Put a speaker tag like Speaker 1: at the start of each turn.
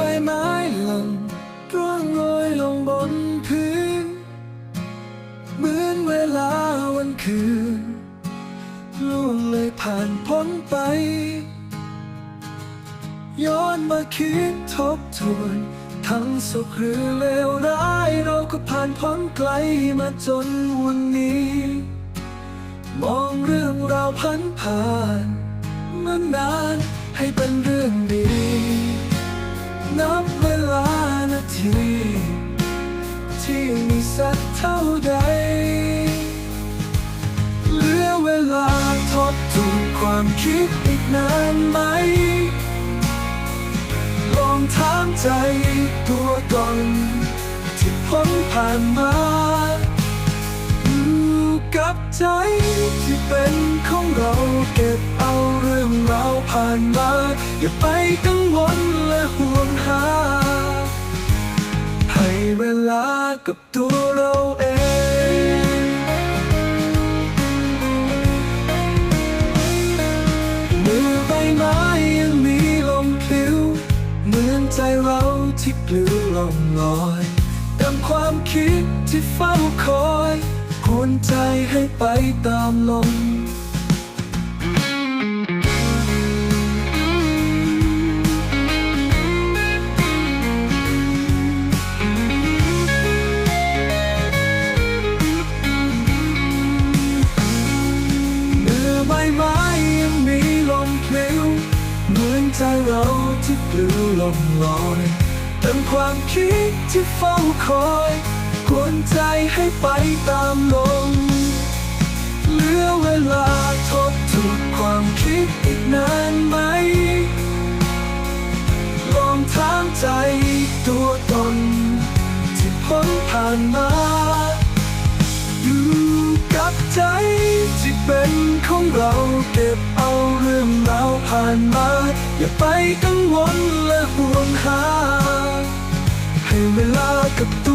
Speaker 1: ใบไม้หล่นร่วงโรยลงบนพื้น เหมือนเวลาวันคืนล่วงเลยผ่านพ้นไป ย้อนมาคิดทบทวน ทั้งสุขหรือเลวร้าย เราก็ผ่านพ้นไกลมาจนวันนี้ มองเรื่องราวผ่านผ่านมานานให้เป็น ความคิดอีกนานไหม ลองถามใจตัวตนที่พ้นผ่านมาอยู่กับใจที่เป็นของเราเก็บเอาเรื่องราวผ่านมา อย่าไปกังวลและห่วงหา ให้เวลากับตัวเราเอง ใจเราที่ปลิวล่องลอยตามความคิดที่เฝ้าคอยหวนใจให้ไปตามลม ใจเราที่ปลิวลมลอยเต็มความคิดที่เฝ้าคอยกวนใจให้ไปตามลมเหลือเวลาทบทวนความคิดอีกนานไหม ลองถามใจตัวตน ที่พ้นผ่านมา อยู่กับใจที่เป็นของเราเก็บเอาเรื่องราวผ่านมา อย่าไปกังวลและห่วงหา ให้เวลากับ